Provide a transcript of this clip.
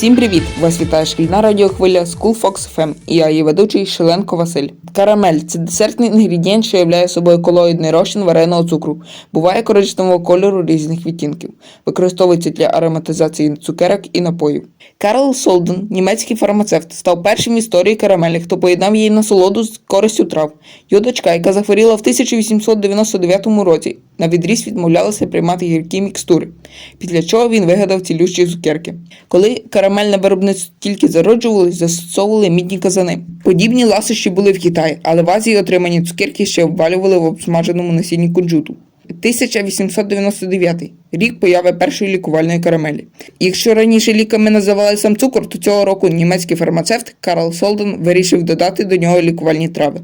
Всім привіт! Вас вітає шкільна радіохвиля School Fox FM і я її ведучий Шеленко Василь. Карамель це десертний інгредієнт, що являє собою колоїдний розчин вареного цукру. Буває коричневого кольору різних відтінків. Використовується для ароматизації цукерок і напоїв. Карл Солден, німецький фармацевт, став першим в історії карамелі, хто поєднав її насолоду з користю трав. Його дочка, яка захворіла в 1899 році, на відріз відмовлялася приймати гіркі мікстури, після чого він вигадав цілющі цукерки. Коли карамельне виробництво тільки зароджувалось, застосовували мідні казани. Подібні ласощі були в Китаї, але в Азії отримані цукерки ще обвалювали в обсмаженому насінні кунжуту. 1899 рік появи першої лікувальної карамелі. Якщо раніше ліками називали сам цукор, то цього року німецький фармацевт Карл Солден вирішив додати до нього лікувальні трави.